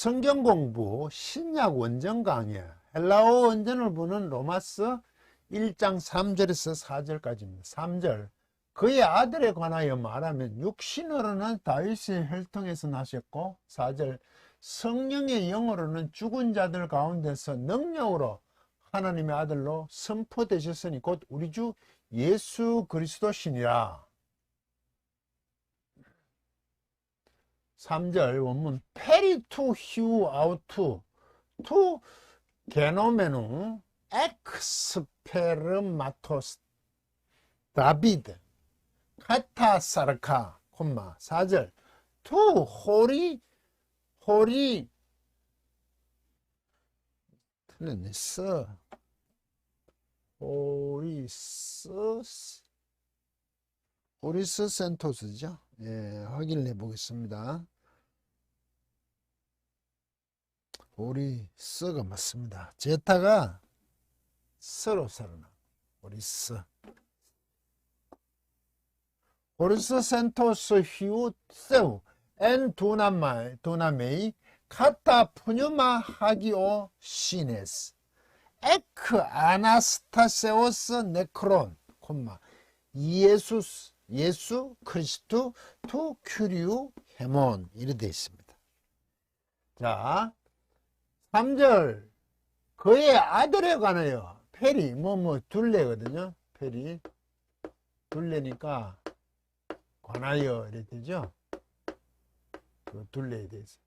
성경 공부 신약 원전 강의 헬라어 원전을 보는 로마서 1장 3절에서 4절까지입니다. 3절 그의 아들에 관하여 말하면 육신으로는 다윗의 혈통에서 나셨고 4절 성령의 영으로는 죽은 자들 가운데서 능력으로 하나님의 아들로 선포되셨으니 곧 우리 주 예수 그리스도시니라. 3절 원문 페리 투 휴 아우투 투 게노메누 엑스페르마토스 다비드 카타사르카 콤마 4절 투 호리 호리 틀렸네 써 호리스 호리스 센토스죠 예, 확인해 보겠습니다. 호리스가 맞습니다. 제타가 서로 살아나. 호리스 호리스 센토스 휴 세우. 엔 두나마 두나메이 카타 푸뉴마 하기오 시네스. 에크 아나스타세오스 네크론 콤마. 예수스 예수 크리스투 투 큐리우 헤몬 이렇게 되어 있습니다. 자, 3절 그의 아들에 관하여 페리 뭐뭐 둘레거든요. 페리 둘레니까 관하여 이렇게 되죠. 그 둘레에 대해서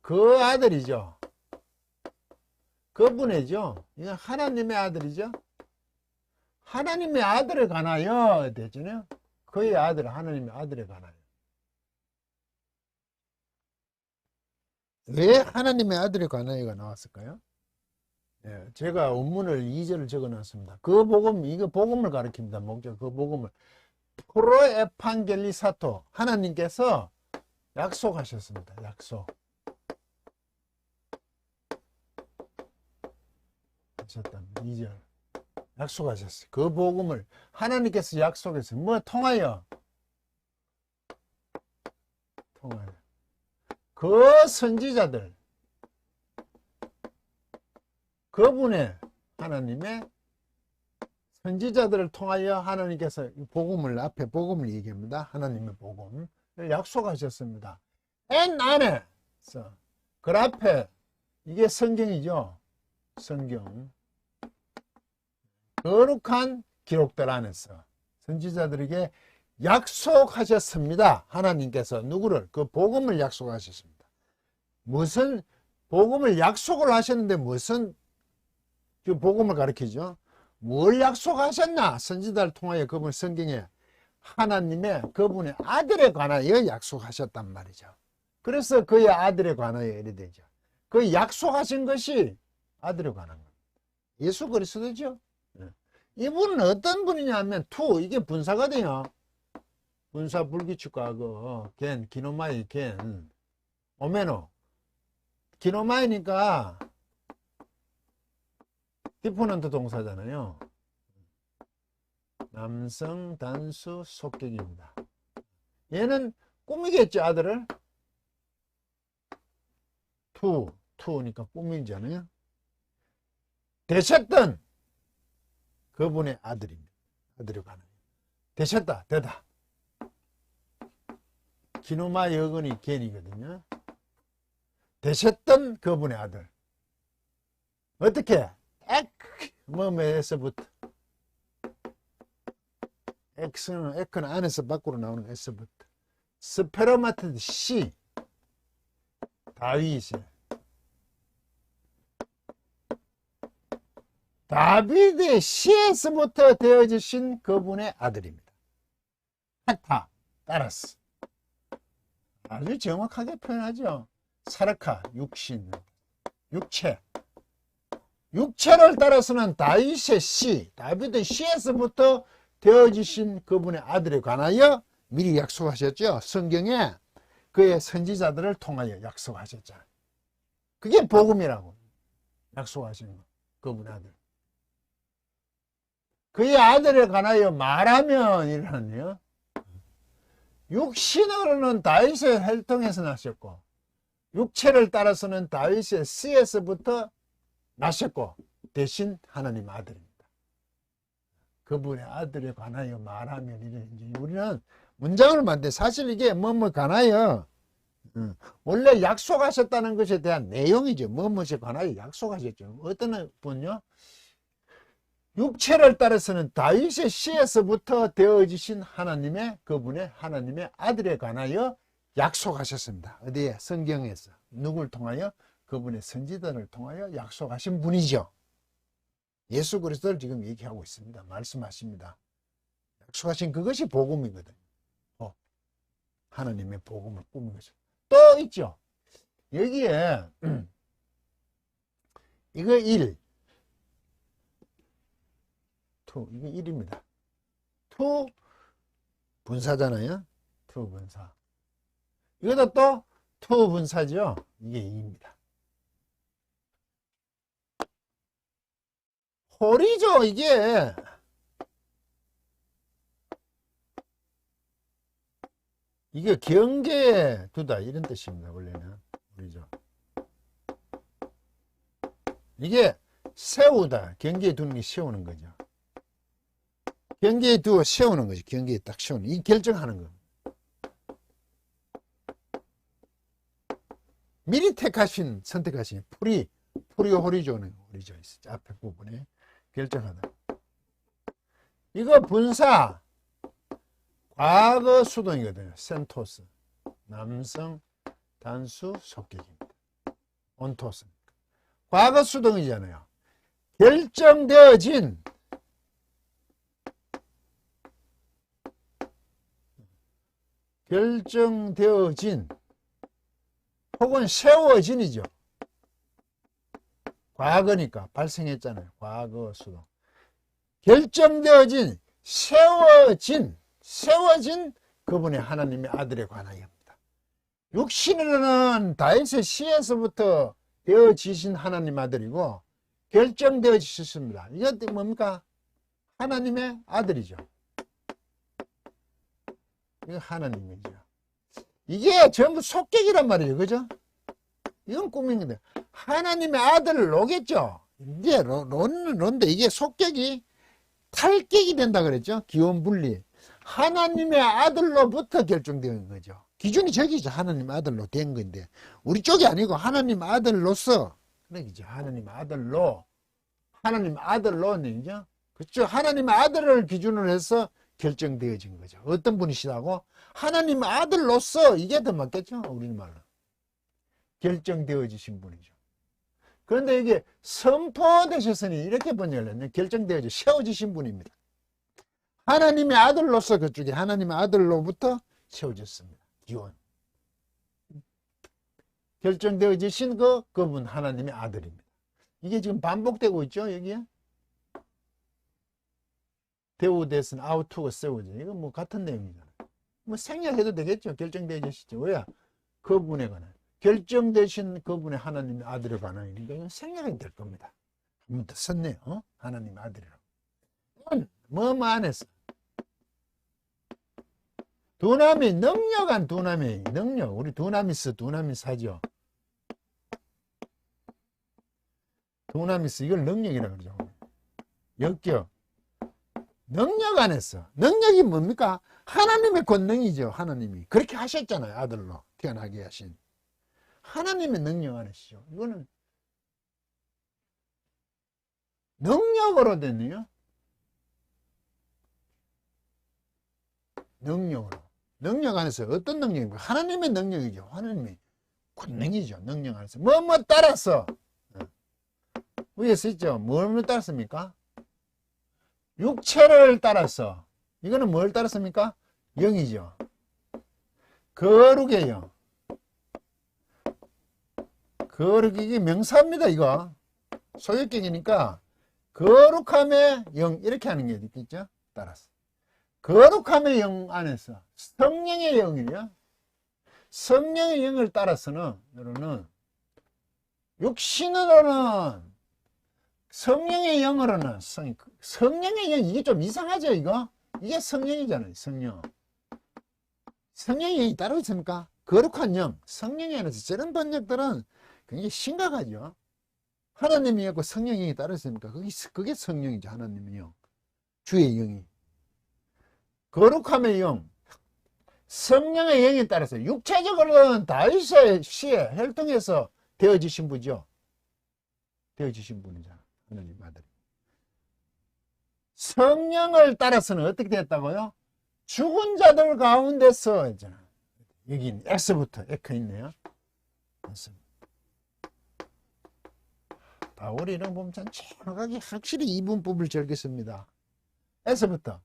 그 아들이죠. 그분이죠. 이거 하나님의 아들이죠. 하나님의 아들에 관하여 되잖아요. 그의 아들, 하나님의 아들에 관하여. 왜 하나님의 아들에 관하여가 나왔을까요? 예, 제가 원문을 2절을 적어 놨습니다. 그 복음, 이거 복음을 가리킵니다. 목적, 그 복음을. 프로 에판겔리사토. 하나님께서 약속하셨습니다. 약속. 하셨답니다. 2절. 약속하셨어요. 그 복음을 하나님께서 약속했어요. 뭐 통하여? 통하여. 그 선지자들, 그분의 하나님의 선지자들을 통하여 하나님께서 이 복음을 앞에 복음을 얘기합니다. 하나님의 복음을 약속하셨습니다. 엔 안에서 그 앞에 이게 성경이죠. 성경 거룩한 기록들 안에서 선지자들에게 약속하셨습니다. 하나님께서 누구를 그 복음을 약속하셨습니다. 무슨 복음을 약속을 하셨는데 무슨 그 복음을 가르치죠? 뭘 약속하셨나? 선지자를 통하여 그분 성경에 하나님의 그분의 아들에 관하여 약속하셨단 말이죠. 그래서 그의 아들에 관하여 이래 되죠. 그 약속하신 것이 아들에 관한 겁니다. 예수 그리스도죠. 예. 이분은 어떤 분이냐면 투 이게 분사가 돼요. 분사 불규칙과 그 겐, 기노마이 겐, 오메노. 기노마이니까 디포넌트 동사잖아요. 남성 단수 속격입니다. 얘는 꾸미겠죠 아들을. 투, 투니까 꾸미잖아요. 되셨던 그분의 아들입니다. 아들이 가는 되셨다, 되다. 기노마 여건이 겐이거든요. 되셨던 그분의 아들. 어떻게? 엑, 뭐에서부터 엑스는, 에크는 안에서 밖으로 나오는 에서부터. 스페로마트 씨. 다윗이. 다비드의 씨에서부터 되어지신 그분의 아들입니다. 하타, 따라스. 아주 정확하게 표현하죠. 사르카, 육신, 육체. 육체를 따라서는 다윗의 씨, 다비드의 씨에서부터 되어지신 그분의 아들에 관하여 미리 약속하셨죠. 성경에 그의 선지자들을 통하여 약속하셨잖아요. 그게 복음이라고 약속하신 거. 그분의 아들. 그의 아들에 관하여 말하면 이러네요. 육신으로는 다윗의 혈통에서 나셨고 육체를 따라서는 다윗의 씨에서부터 나셨고 대신 하나님 아들입니다. 그분의 아들에 관하여 말하면 이제 우리는 문장을 만들 사실 이게 뭐뭐 관하여 음, 원래 약속하셨다는 것에 대한 내용이죠. 뭐뭐에 관하여 약속하셨죠. 어떤 분요? 육체를 따라서는 다윗의 씨에서부터 되어지신 하나님의 그분의 하나님의 아들에 관하여 약속하셨습니다. 어디에? 성경에서. 누굴 통하여? 그분의 선지자를 통하여 약속하신 분이죠. 예수 그리스도를 지금 얘기하고 있습니다. 말씀하십니다. 약속하신 그것이 복음이거든요. 어, 하나님의 복음을 꾸민 거죠. 또 있죠. 여기에 이거 1, 2, 이게 1입니다. 2 분사잖아요. 2 분사. 이것도 또투 분사죠. 이게 2입니다. 홀이죠, 이게. 이게 경계에 두다 이런 뜻입니다. 원래는 우리죠. 이게 세우다 경계에 두는 게 세우는 거죠. 경계에 두어 세우는 거죠. 경계에 딱 세우는 이 결정하는 거. 미리 택하신 선택하신 프리 프리오 호리조는 호리조 있어 앞에 부분에 결정하다. 이거 분사 과거 수동이거든요. 센토스 남성 단수 속격입니다. 온토스 과거 수동이잖아요. 결정되어진 결정되어진 혹은 세워진이죠. 과거니까 발생했잖아요. 과거 수동. 결정되어진 세워진 세워진 그분의 하나님의 아들에 관하여입니다. 육신으로는 다윗의 씨에서부터 되어지신 하나님 아들이고 결정되어지셨습니다. 이것 뭡니까? 하나님의 아들이죠. 이거 하나님이죠. 이게 전부 속객이란 말이에요. 그죠? 이건 꿈입니다. 하나님의 아들을 놓겠죠. 이제 론, 론데 이게 속객이 탈객이 된다 그랬죠. 기원 분리. 하나님의 아들로부터 결정된 거죠. 기준이 저기죠. 하나님 아들로 된 건데. 우리 쪽이 아니고 하나님 아들로서. 그러죠. 하나님 아들로. 하나님 아들로는 이죠. 그렇죠. 하나님 아들을 기준으로 해서 결정되어진 거죠. 어떤 분이시라고? 하나님 아들로서 이게 더 맞겠죠? 우리말로. 결정되어지신 분이죠. 그런데 이게 선포되셨으니 이렇게 번역을 했네. 결정되어져 세워지신 분입니다. 하나님의 아들로서 그쪽에 하나님의 아들로부터 세워졌습니다. 기원. 결정되어지신 그, 그분 하나님의 아들입니다. 이게 지금 반복되고 있죠, 여기에? 대우대선 아우투가 세워져. 이거 뭐 같은 내용이잖아요. 뭐 생략해도 되겠죠. 결정되어지시죠. 왜야? 그분에 관한. 결정되신 그분의 하나님의 아들에 관한 이니까 이건 생략이 될 겁니다. 한 번 더 썼네요. 어? 하나님의 아들이라고. 뭐뭐 안에서. 두나미, 능력한 두나미, 능력. 우리 두나미스, 두나미스 하죠. 두나미스, 이걸 능력이라고 그러죠. 역격. 능력 안에서. 능력이 뭡니까? 하나님의 권능이죠. 하나님이. 그렇게 하셨잖아요. 아들로 태어나게 하신. 하나님의 능력 안에시죠. 이거는 능력으로 됐네요. 능력으로. 능력 안에서 어떤 능력입니까? 하나님의 능력이죠. 하나님의 권능이죠. 능력 안에서. 뭐, 뭐 따라서. 어. 위에 쓰있죠. 뭘 따랐습니까? 육체를 따라서. 이거는 뭘 따랐습니까? 영이죠. 거룩의 영. 거룩, 이게 명사입니다, 이거. 소유격이니까, 거룩함의 영, 이렇게 하는 게 있겠죠? 따라서. 거룩함의 영 안에서 성령의 영이요. 성령의 영을 따라서는 여러분은 육신으로는 성령의 영으로는 성, 성령의 영 이게 좀 이상하죠 이거 이게 성령이잖아요 성령 성령의 영이 따로 있습니까 거룩한 영, 성령이 안에서 저런 번역들은 굉장히 심각하죠. 하나님이 있고 성령이 따로 있으니까 그게, 그게 성령이죠. 하나님의 영. 주의 영이. 거룩함의 영. 성령의 영에 따라서 육체적으로는 다윗의 시에 혈통에서 되어지신 분이죠. 되어지신 분이잖아. 하나님 아들. 성령을 따라서는 어떻게 됐다고요? 죽은 자들 가운데서 있잖아. 여기 X부터 X 있네요. 바울이 이런 보면 참 정확하게 확실히 이분법을 즐겼습니다. S부터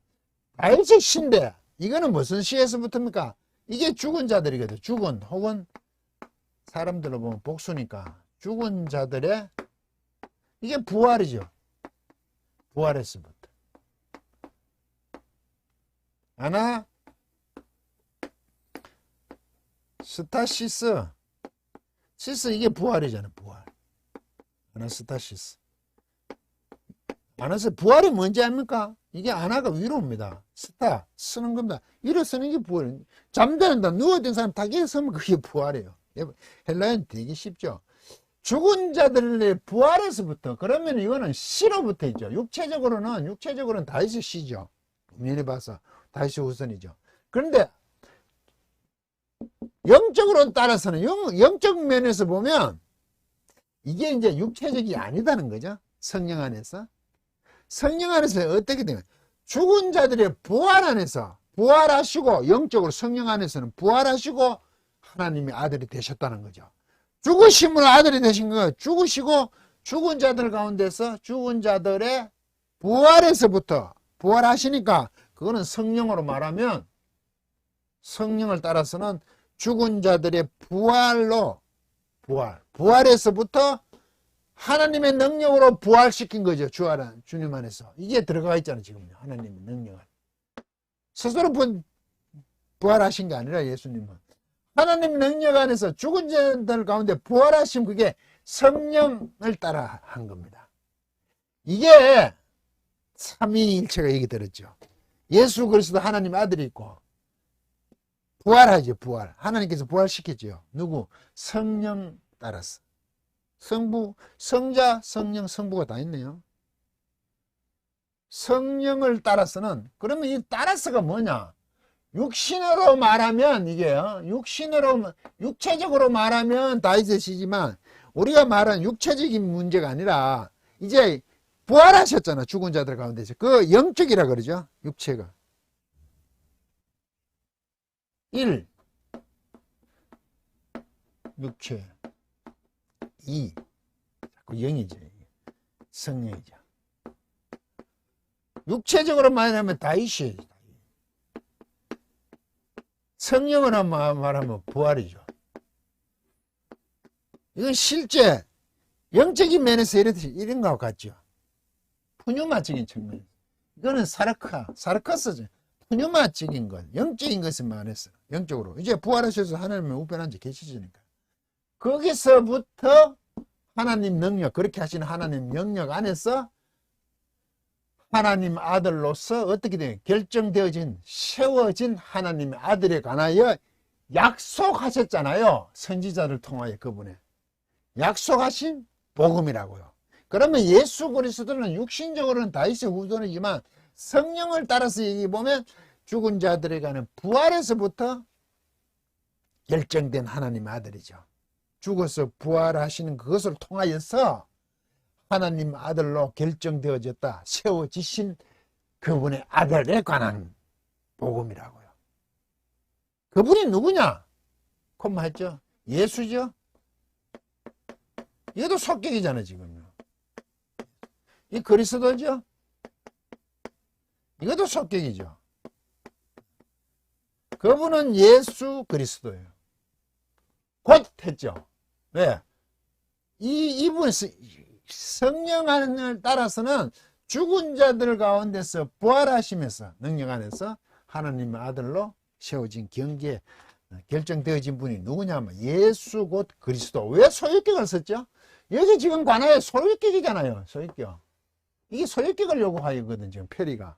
다윗의 신데 이거는 무슨 시에서부터입니까? 이게 죽은 자들이거든. 죽은 혹은 사람들로 보면 복수니까 죽은 자들의 이게 부활이죠. 부활에서부터. 하나? 스타시스. 시스 이게 부활이잖아 부활. 아나스타시스. 아나스 부활이 뭔지 압니까? 이게 아나가 위로입니다. 스타 쓰는 겁니다. 위로 쓰는 게 부활. 잠자는다. 누워있던 사람 타기에 서면 그게 부활이에요. 헬라어는 되게 쉽죠 죽은 자들의 부활에서부터 그러면 이거는 시로부터 있죠 육체적으로는 육체적으로는 다윗의 시죠 면에 봐서 다윗의 후손이죠 그런데 영적으로 따라서는 영, 영적 면에서 보면 이게 이제 육체적이 아니다는 거죠. 성령 안에서. 성령 안에서 어떻게 되면 죽은 자들의 부활 안에서 부활하시고 영적으로 성령 안에서는 부활하시고 하나님의 아들이 되셨다는 거죠. 죽으심으로 아들이 되신 거예요. 죽으시고 죽은 자들 가운데서 죽은 자들의 부활에서부터 부활하시니까 그거는 성령으로 말하면 성령을 따라서는 죽은 자들의 부활로 부활 부활에서부터 하나님의 능력으로 부활시킨 거죠 주하란 주님 안에서. 이게 들어가 있잖아요 지금 하나님의 능력을. 스스로 부, 부활하신 게 아니라 예수님은 하나님 능력 안에서 죽은 자들 가운데 부활하신 그게 성령을 따라 한 겁니다 이게 삼위일체가 얘기 들었죠 예수 그리스도 하나님 아들이 있고 부활하죠, 부활. 하나님께서 부활시켰죠. 누구? 성령 따라서. 성부, 성자, 성령, 성부가 다 있네요. 성령을 따라서는, 그러면 이 따라서가 뭐냐? 육신으로 말하면 이게요. 육신으로, 육체적으로 말하면 다윗의 시지만, 우리가 말한 육체적인 문제가 아니라, 이제 부활하셨잖아, 죽은 자들 가운데서. 그 영적이라 그러죠, 육체가. 1 육체 2 자꾸 0이죠 성령이죠 육체적으로 말하면 다이시 성령으로 말하면 부활이죠 이건 실제 영적인 면에서 이런 것과 같죠 푸뉴마적인 측면 이거는 사르카 사르카스죠 푸뉴마적인 것 영적인 것을 말했어 영적으로. 이제 부활하셔서 하나님의 우편한 지 계시지니까. 거기서부터 하나님 능력, 그렇게 하시는 하나님 영역 안에서 하나님 아들로서 어떻게 돼? 결정되어진, 세워진 하나님의 아들에 관하여 약속하셨잖아요. 선지자를 통하여 그분의. 약속하신 복음이라고요. 그러면 예수 그리스도는 육신적으로는 다윗의 후손이지만 성령을 따라서 얘기해 보면 죽은 자들에 관한 부활에서부터 결정된 하나님 아들이죠. 죽어서 부활하시는 그것을 통하여서 하나님 아들로 결정되어졌다. 세워지신 그분의 아들에 관한 복음이라고요. 그분이 누구냐? 콤마 했죠? 예수죠? 얘도 속격이잖아, 지금요. 이 그리스도죠? 이것도 속격이죠. 그분은 예수 그리스도예요. 곧 했죠. 왜? 이, 이분, 성령 안을 따라서는 죽은 자들 가운데서 부활하시면서 능력 안에서 하나님의 아들로 세워진 경계 결정되어진 분이 누구냐면 예수 곧 그리스도. 왜 소유격을 썼죠? 여기 지금 관하에 소유격이잖아요. 소유격. 이게 소유격을 요구하거든, 지금 표리가.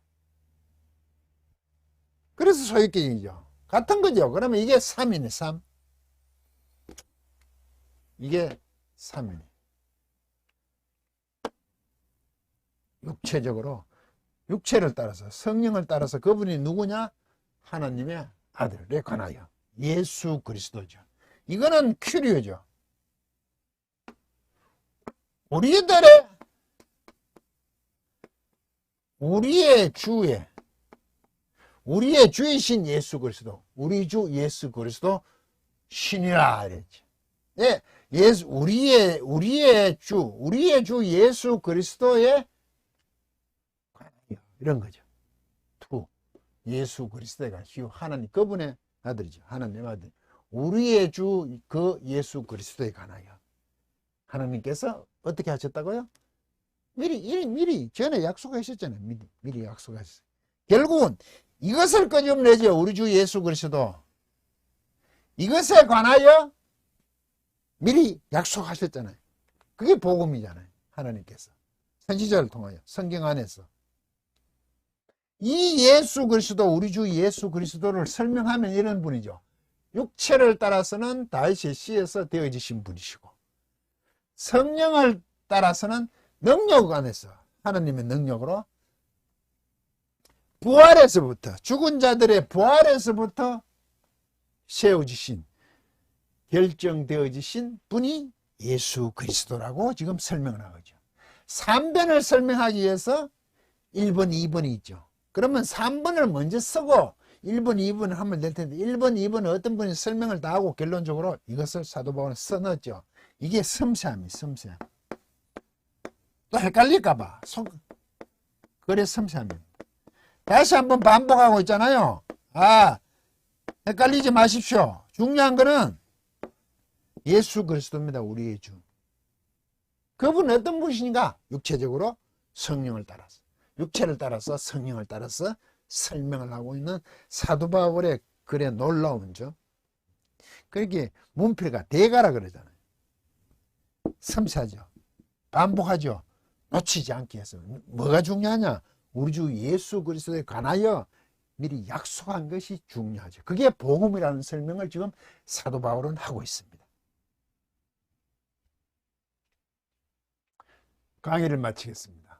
그래서 소유격이죠. 같은 거죠. 그러면 이게 3이네, 3. 이게 삼위. 육체적으로 육체를 따라서 성령을 따라서 그분이 누구냐? 하나님의 아들에 관하여 예수 그리스도죠. 이거는 큐리오죠. 우리들의 우리의 주에 우리의 주이신 예수 그리스도 우리 주 예수 그리스도 신이라 이랬지. 예, 예수 우리의 우리의 주 우리의 주 예수 그리스도의 이런 거죠. 투 예수 그리스도가 시우 하나님 그분의 아들이죠. 하나님 아들. 우리의 주 그 예수 그리스도에 관하여 하나님께서 어떻게 하셨다고요? 미리 미리, 미리 전에 약속하셨잖아요. 미리 미리 약속하셨어요. 결국은 이것을 끄집내죠. 우리 주 예수 그리스도 이것에 관하여 미리 약속하셨잖아요. 그게 복음이잖아요. 하나님께서 선지자를 통하여 성경 안에서 이 예수 그리스도 우리 주 예수 그리스도를 설명하면 이런 분이죠. 육체를 따라서는 다윗의 씨에서 되어지신 분이시고 성령을 따라서는 능력 안에서 하나님의 능력으로 부활에서부터 죽은 자들의 부활에서부터 세워지신 결정되어지신 분이 예수 그리스도라고 지금 설명을 하죠. 3번을 설명하기 위해서 1번, 2번이 있죠. 그러면 3번을 먼저 쓰고 1번, 2번을 하면 될 텐데 1번, 2번은 어떤 분이 설명을 다 하고 결론적으로 이것을 사도 바울은 써넣었죠. 이게 섬세함이 섬세함. 또 헷갈릴까 봐 속 그래 섬세함입니다. 다시 한번 반복하고 있잖아요. 아 헷갈리지 마십시오. 중요한 거는 예수 그리스도입니다. 우리의 주. 그분은 어떤 분이신가? 육체적으로 성령을 따라서 육체를 따라서 성령을 따라서 설명을 하고 있는 사도 바울의 글의 놀라운 점. 그렇게 문필가 대가라 그러잖아요. 섬세하죠. 반복하죠. 놓치지 않게 해서 뭐가 중요하냐? 우리 주 예수 그리스도에 관하여 미리 약속한 것이 중요하죠. 그게 복음이라는 설명을 지금 사도 바울은 하고 있습니다. 강의를 마치겠습니다.